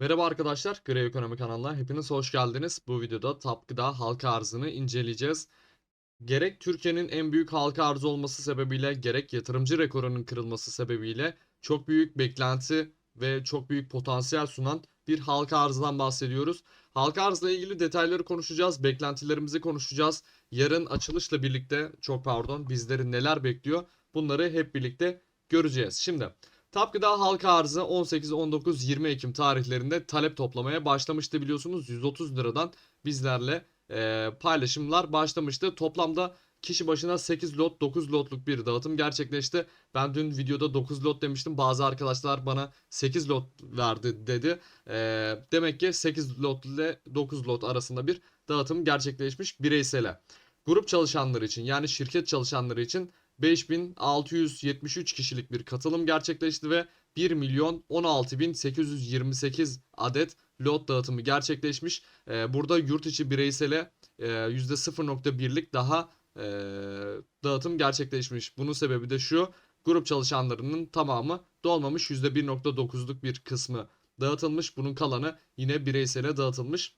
Merhaba arkadaşlar, Grey Ekonomi kanalına hepiniz hoş geldiniz. Bu videoda Tap Gıda halka arzını inceleyeceğiz. Gerek Türkiye'nin en büyük halka arzı olması sebebiyle, gerek yatırımcı rekorunun kırılması sebebiyle çok büyük beklenti ve çok büyük potansiyel sunan bir halka arzdan bahsediyoruz. Halka arzla ilgili detayları konuşacağız, beklentilerimizi konuşacağız. Yarın açılışla birlikte, çok pardon, bizleri neler bekliyor bunları hep birlikte göreceğiz. Şimdi Tap Gıda halka arzı 18, 19, 20 Ekim tarihlerinde talep toplamaya başlamıştı biliyorsunuz. 130 liradan bizlerle e, paylaşımlar başlamıştı. Toplamda kişi başına 8 lot 9 lotluk bir dağıtım gerçekleşti. Ben dün videoda 9 lot demiştim. Bazı arkadaşlar bana 8 lot verdi dedi. E, demek ki 8 lot ile 9 lot arasında bir dağıtım gerçekleşmiş bireysele. Grup çalışanları için yani şirket çalışanları için 5673 kişilik bir katılım gerçekleşti ve 1 milyon 16828 adet lot dağıtımı gerçekleşmiş. Ee, burada yurt içi bireysele e, %0.1'lik daha e, dağıtım gerçekleşmiş. Bunun sebebi de şu. Grup çalışanlarının tamamı dolmamış %1.9'luk bir kısmı dağıtılmış. Bunun kalanı yine bireysele dağıtılmış.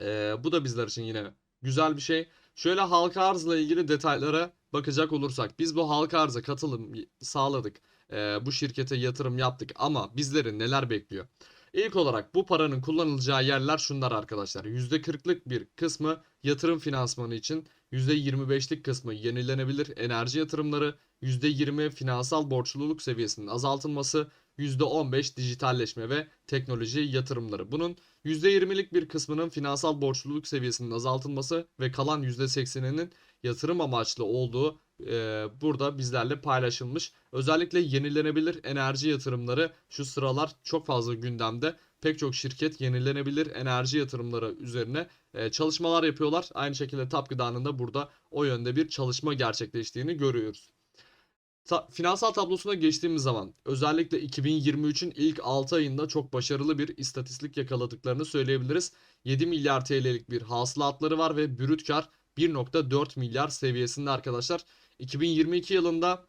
Ee, bu da bizler için yine güzel bir şey. Şöyle halka arzla ilgili detaylara bakacak olursak biz bu halka arza katılım sağladık. Ee, bu şirkete yatırım yaptık ama bizleri neler bekliyor? İlk olarak bu paranın kullanılacağı yerler şunlar arkadaşlar. %40'lık bir kısmı yatırım finansmanı için, %25'lik kısmı yenilenebilir enerji yatırımları, %20 finansal borçluluk seviyesinin azaltılması, %15 dijitalleşme ve teknoloji yatırımları. Bunun %20'lik bir kısmının finansal borçluluk seviyesinin azaltılması ve kalan %80'inin yatırım amaçlı olduğu e, burada bizlerle paylaşılmış. Özellikle yenilenebilir enerji yatırımları şu sıralar çok fazla gündemde. Pek çok şirket yenilenebilir enerji yatırımları üzerine e, çalışmalar yapıyorlar. Aynı şekilde TAP da burada o yönde bir çalışma gerçekleştiğini görüyoruz. Ta- finansal tablosuna geçtiğimiz zaman özellikle 2023'ün ilk 6 ayında çok başarılı bir istatistik yakaladıklarını söyleyebiliriz. 7 milyar TL'lik bir hasılatları var ve brüt kar 1.4 milyar seviyesinde arkadaşlar. 2022 yılında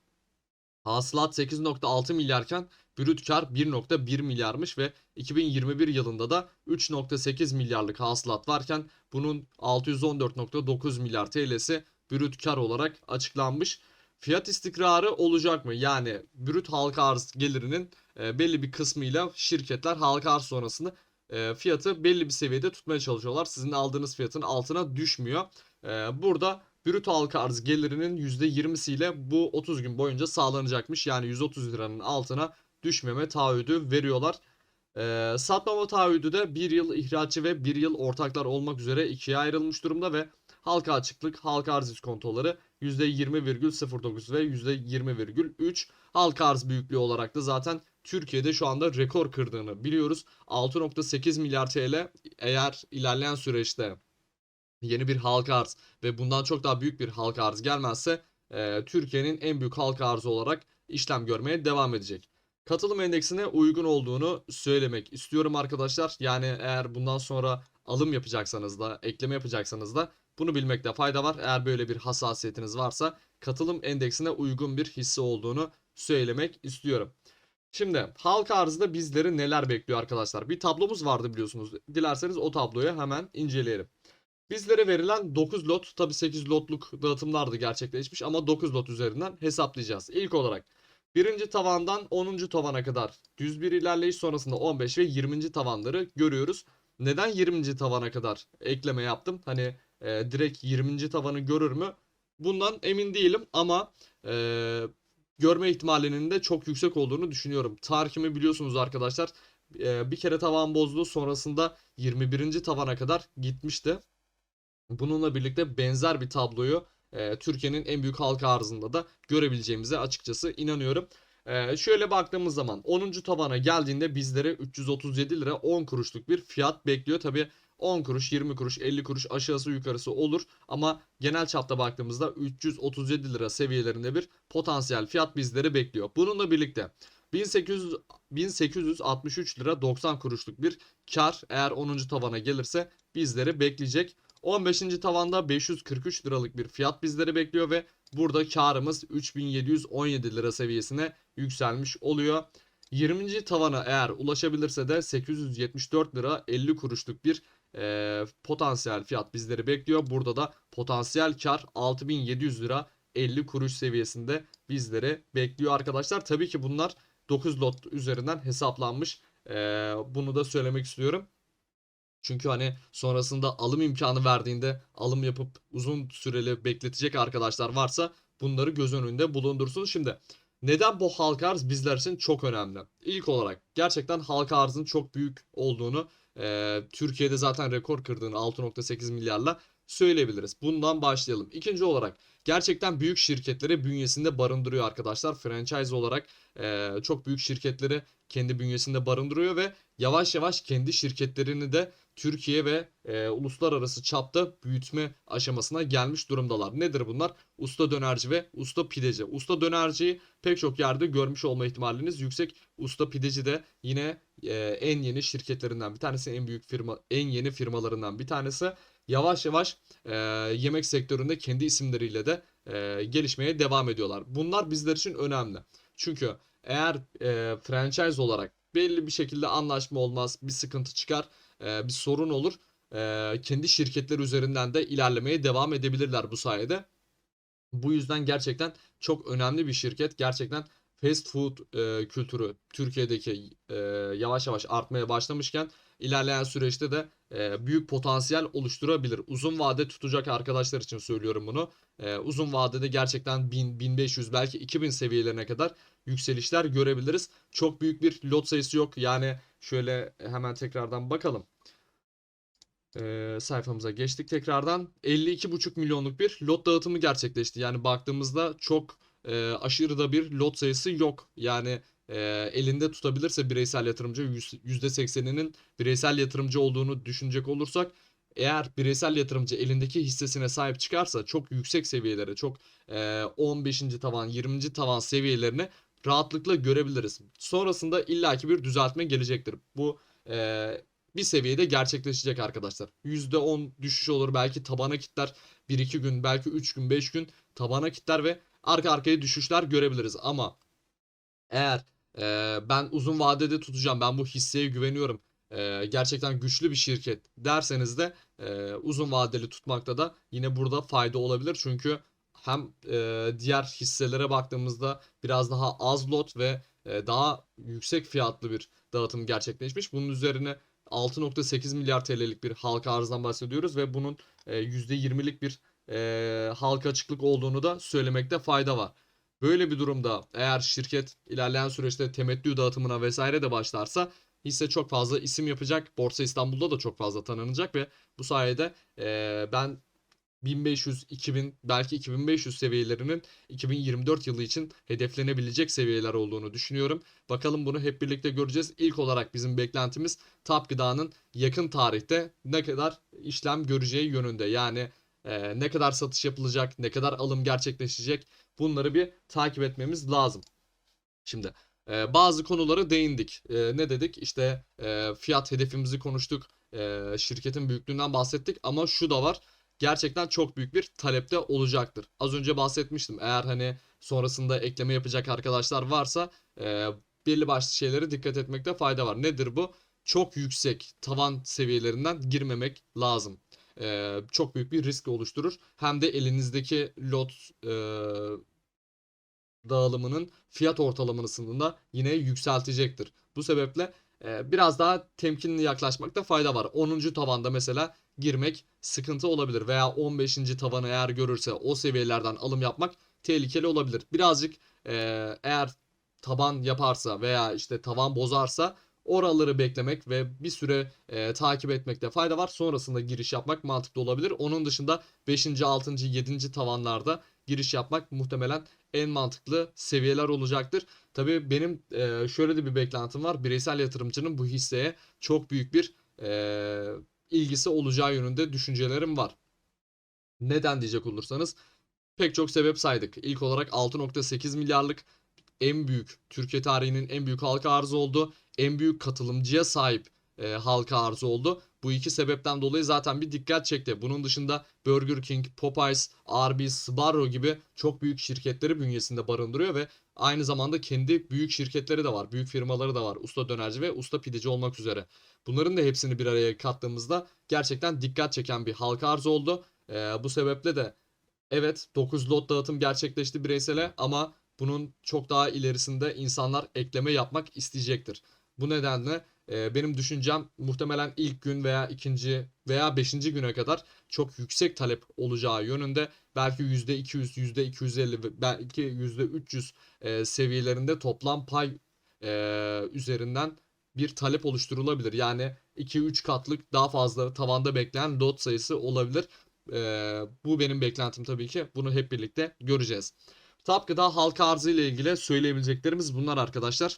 hasılat 8.6 milyarken brüt kar 1.1 milyarmış ve 2021 yılında da 3.8 milyarlık hasılat varken bunun 614.9 milyar TL'si brüt kar olarak açıklanmış. Fiyat istikrarı olacak mı? Yani brüt halka arz gelirinin e, belli bir kısmıyla şirketler halka arz sonrasında e, fiyatı belli bir seviyede tutmaya çalışıyorlar. Sizin aldığınız fiyatın altına düşmüyor. E, burada brüt halka arz gelirinin %20'siyle bu 30 gün boyunca sağlanacakmış. Yani 130 liranın altına düşmeme taahhüdü veriyorlar. E, satmama taahhüdü de 1 yıl ihracı ve 1 yıl ortaklar olmak üzere ikiye ayrılmış durumda ve halka açıklık, halka arz iskontoları %20,09 ve %20,3 halka arz büyüklüğü olarak da zaten Türkiye'de şu anda rekor kırdığını biliyoruz. 6.8 milyar TL eğer ilerleyen süreçte yeni bir halka arz ve bundan çok daha büyük bir halka arz gelmezse e, Türkiye'nin en büyük halka arzı olarak işlem görmeye devam edecek. Katılım endeksine uygun olduğunu söylemek istiyorum arkadaşlar. Yani eğer bundan sonra alım yapacaksanız da ekleme yapacaksanız da bunu bilmekte fayda var. Eğer böyle bir hassasiyetiniz varsa katılım endeksine uygun bir hisse olduğunu söylemek istiyorum. Şimdi halka arzda bizleri neler bekliyor arkadaşlar? Bir tablomuz vardı biliyorsunuz. Dilerseniz o tabloyu hemen inceleyelim. Bizlere verilen 9 lot tabi 8 lotluk dağıtımlardı gerçekleşmiş ama 9 lot üzerinden hesaplayacağız. İlk olarak birinci tavandan 10. tavana kadar düz bir ilerleyiş sonrasında 15 ve 20. tavanları görüyoruz. Neden 20. tavana kadar ekleme yaptım? Hani e, direkt 20. tavanı görür mü? Bundan emin değilim ama e, görme ihtimalinin de çok yüksek olduğunu düşünüyorum. Tarihimi biliyorsunuz arkadaşlar. E, bir kere tavan bozdu sonrasında 21. tavana kadar gitmişti. Bununla birlikte benzer bir tabloyu e, Türkiye'nin en büyük halka arzında da görebileceğimize açıkçası inanıyorum. Ee, şöyle baktığımız zaman 10. tavana geldiğinde bizlere 337 lira 10 kuruşluk bir fiyat bekliyor. Tabi 10 kuruş, 20 kuruş, 50 kuruş aşağısı yukarısı olur. Ama genel çapta baktığımızda 337 lira seviyelerinde bir potansiyel fiyat bizleri bekliyor. Bununla birlikte 1800 1863 lira 90 kuruşluk bir kar eğer 10. tavana gelirse bizleri bekleyecek. 15. tavanda 543 liralık bir fiyat bizleri bekliyor ve burada karımız 3717 lira seviyesine yükselmiş oluyor. 20. tavana eğer ulaşabilirse de 874 lira 50 kuruşluk bir e, potansiyel fiyat bizleri bekliyor. Burada da potansiyel kar 6700 lira 50 kuruş seviyesinde bizleri bekliyor arkadaşlar. Tabii ki bunlar 9 lot üzerinden hesaplanmış. E, bunu da söylemek istiyorum. Çünkü hani sonrasında alım imkanı verdiğinde alım yapıp uzun süreli bekletecek arkadaşlar varsa bunları göz önünde bulundursun. Şimdi neden bu halka arz bizler için çok önemli? İlk olarak gerçekten halka arzın çok büyük olduğunu e, Türkiye'de zaten rekor kırdığını 6.8 milyarla söyleyebiliriz. Bundan başlayalım. İkinci olarak gerçekten büyük şirketleri bünyesinde barındırıyor arkadaşlar. Franchise olarak e, çok büyük şirketleri kendi bünyesinde barındırıyor ve yavaş yavaş kendi şirketlerini de Türkiye ve e, uluslararası çapta büyütme aşamasına gelmiş durumdalar. Nedir bunlar? Usta dönerci ve usta pideci. Usta dönerciyi pek çok yerde görmüş olma ihtimaliniz yüksek. Usta pideci de yine e, en yeni şirketlerinden bir tanesi, en büyük firma, en yeni firmalarından bir tanesi. Yavaş yavaş e, yemek sektöründe kendi isimleriyle de e, gelişmeye devam ediyorlar. Bunlar bizler için önemli. Çünkü eğer e, franchise olarak belli bir şekilde anlaşma olmaz, bir sıkıntı çıkar, e, bir sorun olur. E, kendi şirketleri üzerinden de ilerlemeye devam edebilirler bu sayede. Bu yüzden gerçekten çok önemli bir şirket. Gerçekten fast food e, kültürü Türkiye'deki e, yavaş yavaş artmaya başlamışken ilerleyen süreçte de e, büyük potansiyel oluşturabilir. Uzun vade tutacak arkadaşlar için söylüyorum bunu. E, uzun vadede gerçekten 1000, 1500 belki 2000 seviyelerine kadar yükselişler görebiliriz. Çok büyük bir lot sayısı yok. Yani şöyle hemen tekrardan bakalım. Ee, sayfamıza geçtik tekrardan. 52,5 milyonluk bir lot dağıtımı gerçekleşti. Yani baktığımızda çok e, aşırı da bir lot sayısı yok. Yani e, elinde tutabilirse bireysel yatırımcı %80'inin bireysel yatırımcı olduğunu düşünecek olursak eğer bireysel yatırımcı elindeki hissesine sahip çıkarsa çok yüksek seviyelere çok e, 15. tavan 20. tavan seviyelerine rahatlıkla görebiliriz. Sonrasında illaki bir düzeltme gelecektir. Bu e, bir seviyede gerçekleşecek arkadaşlar. %10 düşüş olur belki tabana kitler 1-2 gün belki 3 gün 5 gün tabana kitler ve arka arkaya düşüşler görebiliriz. Ama eğer e, ben uzun vadede tutacağım ben bu hisseye güveniyorum e, gerçekten güçlü bir şirket derseniz de e, uzun vadeli tutmakta da yine burada fayda olabilir. Çünkü hem e, diğer hisselere baktığımızda biraz daha az lot ve e, daha yüksek fiyatlı bir dağıtım gerçekleşmiş. Bunun üzerine 6.8 milyar TL'lik bir halka arzdan bahsediyoruz ve bunun e, %20'lik bir e, halka açıklık olduğunu da söylemekte fayda var. Böyle bir durumda eğer şirket ilerleyen süreçte temettü dağıtımına vesaire de başlarsa hisse çok fazla isim yapacak. Borsa İstanbul'da da çok fazla tanınacak ve bu sayede e, ben 1500, 2000 belki 2500 seviyelerinin 2024 yılı için hedeflenebilecek seviyeler olduğunu düşünüyorum. Bakalım bunu hep birlikte göreceğiz. İlk olarak bizim beklentimiz TAP Gıda'nın yakın tarihte ne kadar işlem göreceği yönünde. Yani e, ne kadar satış yapılacak, ne kadar alım gerçekleşecek bunları bir takip etmemiz lazım. Şimdi e, bazı konulara değindik. E, ne dedik? İşte e, fiyat hedefimizi konuştuk. Şirketin büyüklüğünden bahsettik ama şu da var gerçekten çok büyük bir talepte olacaktır. Az önce bahsetmiştim. Eğer hani sonrasında ekleme yapacak arkadaşlar varsa e, belli başlı şeylere dikkat etmekte fayda var. Nedir bu? Çok yüksek tavan seviyelerinden girmemek lazım. E, çok büyük bir risk oluşturur. Hem de elinizdeki lot e, dağılımının fiyat ortalamasını da yine yükseltecektir. Bu sebeple e, biraz daha temkinli yaklaşmakta fayda var. 10. tavanda mesela girmek sıkıntı olabilir veya 15. tavanı eğer görürse o seviyelerden alım yapmak tehlikeli olabilir. Birazcık e, eğer taban yaparsa veya işte tavan bozarsa oraları beklemek ve bir süre e, takip etmekte fayda var. Sonrasında giriş yapmak mantıklı olabilir. Onun dışında 5. 6. 7. tavanlarda giriş yapmak muhtemelen en mantıklı seviyeler olacaktır. Tabii benim e, şöyle de bir beklentim var. Bireysel yatırımcının bu hisseye çok büyük bir e, ilgisi olacağı yönünde düşüncelerim var. Neden diyecek olursanız pek çok sebep saydık. İlk olarak 6.8 milyarlık en büyük Türkiye tarihinin en büyük halka arzı oldu. En büyük katılımcıya sahip e, halka arzı oldu. Bu iki sebepten dolayı zaten bir dikkat çekti. Bunun dışında Burger King, Popeyes, Arby's, Sbarro gibi çok büyük şirketleri bünyesinde barındırıyor ve Aynı zamanda kendi büyük şirketleri de var. Büyük firmaları da var. Usta dönerci ve usta pideci olmak üzere. Bunların da hepsini bir araya kattığımızda gerçekten dikkat çeken bir halka arz oldu. Ee, bu sebeple de evet 9 lot dağıtım gerçekleşti bireysele ama bunun çok daha ilerisinde insanlar ekleme yapmak isteyecektir. Bu nedenle e, benim düşüncem muhtemelen ilk gün veya ikinci veya beşinci güne kadar çok yüksek talep olacağı yönünde. Belki %200, %250 ve belki %300 e, seviyelerinde toplam pay e, üzerinden bir talep oluşturulabilir. Yani 2-3 katlık daha fazla tavanda bekleyen lot sayısı olabilir. E, bu benim beklentim tabii ki. Bunu hep birlikte göreceğiz. Top Gıda halka arzı ile ilgili söyleyebileceklerimiz bunlar arkadaşlar.